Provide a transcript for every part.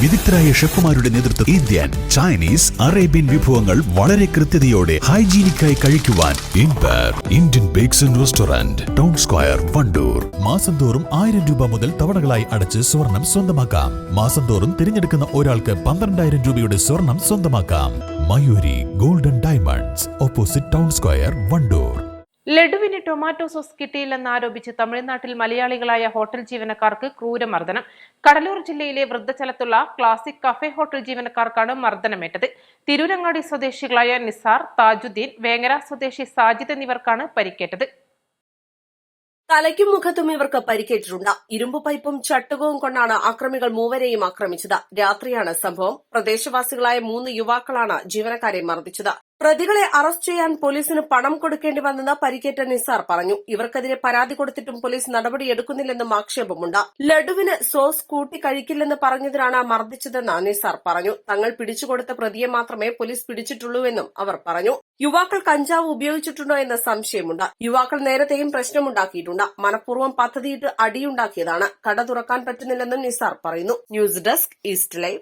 വിദഗ്ധരായ ഷെഫുമാരുടെ നേതൃത്വം Indian Chinese Arabian വിഭവങ്ങൾ വളരെ കൃത്യതയോടെ ഹൈജീനിക്കായി കഴിക്കുവാൻ Indian bakes and restaurant town square Wandoor. മാസം തോറും ആയിരം രൂപ മുതൽ തവണകളായി അടച്ച് സ്വർണം സ്വന്തമാക്കാം. മാസം തോറും തിരഞ്ഞെടുക്കുന്ന ഒരാൾക്ക് പന്ത്രണ്ടായിരം രൂപയുടെ സ്വർണം സ്വന്തമാക്കാം. Mayuri Golden Diamonds opposite Town Square Wandoor. ലഡുവിന് tomato sauce കിട്ടിയില്ലെന്ന് ആരോപിച്ച് തമിഴ്നാട്ടിൽ മലയാളികളായ ഹോട്ടൽ ജീവനക്കാർക്ക് ക്രൂരമർദ്ദനം. കടലൂർ ജില്ലയിലെ വൃദ്ധചലത്തുള്ള ക്ലാസിക് കഫേ ഹോട്ടൽ ജീവനക്കാർക്കാണ് മർദ്ദനമേറ്റത്. തിരൂരങ്ങാടി സ്വദേശികളായ നിസാർ താജുദ്ദീൻ വേങ്ങര സ്വദേശി സാജിദ് എന്നിവർക്കാണ് പരിക്കേറ്റത്. തലയ്ക്കും മുഖത്തും ഇവർക്ക് പരിക്കേറ്റിട്ടുണ്ട്. ഇരുമ്പ് പൈപ്പും ചട്ടുകവും കൊണ്ടാണ് അക്രമികൾ മൂവരെയും ആക്രമിച്ചത്. രാത്രിയാണ് സംഭവം. പ്രദേശവാസികളായ മൂന്ന് യുവാക്കളാണ് ജീവനക്കാരെ മർദ്ദിച്ചത്. പ്രതികളെ അറസ്റ്റ് ചെയ്യാൻ പോലീസിന് പണം കൊടുക്കേണ്ടി വന്നെന്ന് പരിക്കേറ്റ നിസാർ പറഞ്ഞു. ഇവർക്കെതിരെ പരാതി കൊടുത്തിട്ടും പോലീസ് നടപടിയെടുക്കുന്നില്ലെന്നും ആക്ഷേപമുണ്ട്. ലഡുവിന് സോസ് കൂട്ടി കഴിക്കില്ലെന്ന് പറഞ്ഞതിനാണ് മർദ്ദിച്ചതെന്ന് നിസാർ പറഞ്ഞു. തങ്ങൾ പിടിച്ചുകൊടുത്ത പ്രതിയെ മാത്രമേ പോലീസ് പിടിച്ചിട്ടുള്ളൂവെന്നും അവർ പറഞ്ഞു. യുവാക്കൾ കഞ്ചാവ് ഉപയോഗിച്ചിട്ടുണ്ടോ എന്ന സംശയമുണ്ട്. യുവാക്കൾ നേരത്തെയും പ്രശ്നമുണ്ടാക്കിയിട്ടുണ്ട്. മനഃപൂർവം പദ്ധതിയിട്ട് അടിയുണ്ടാക്കിയതാണ്. കട തുറക്കാൻ പറ്റുന്നില്ലെന്നും നിസാർ പറയുന്നു. News desk east live.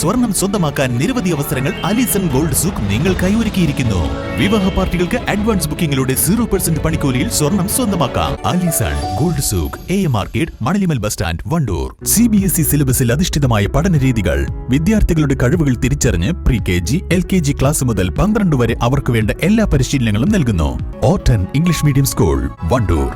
സ്വർണം സ്വന്തമാക്കാൻ നിരവധി അവസരങ്ങൾ അലിസൺ ഗോൾഡ് സൂക്ക് നിങ്ങൾക്കായി ഒരുക്കിയിരിക്കുന്നു വിവാഹ പാർട്ടികൾക്ക് അഡ്വാൻസ് ബുക്കിംഗിലൂടെ സീറോ പെർസെന്റ് പണിക്കൂലിയിൽ സ്വർണം സ്വന്തമാക്കാം. Alison Gold Souk a market Manalimal bus stand Wandoor. C B S E സിലബസിൽ അധിഷ്ഠിതമായ പഠന രീതികൾ. വിദ്യാർത്ഥികളുടെ കഴിവുകൾ തിരിച്ചറിഞ്ഞ് pre K G L K G class മുതൽ പന്ത്രണ്ട് വരെ അവർക്ക് വേണ്ട എല്ലാ പരിശീലനങ്ങളും നൽകുന്നു. ഓട്ടൻ ഇംഗ്ലീഷ് മീഡിയം സ്കൂൾ വണ്ടൂർ.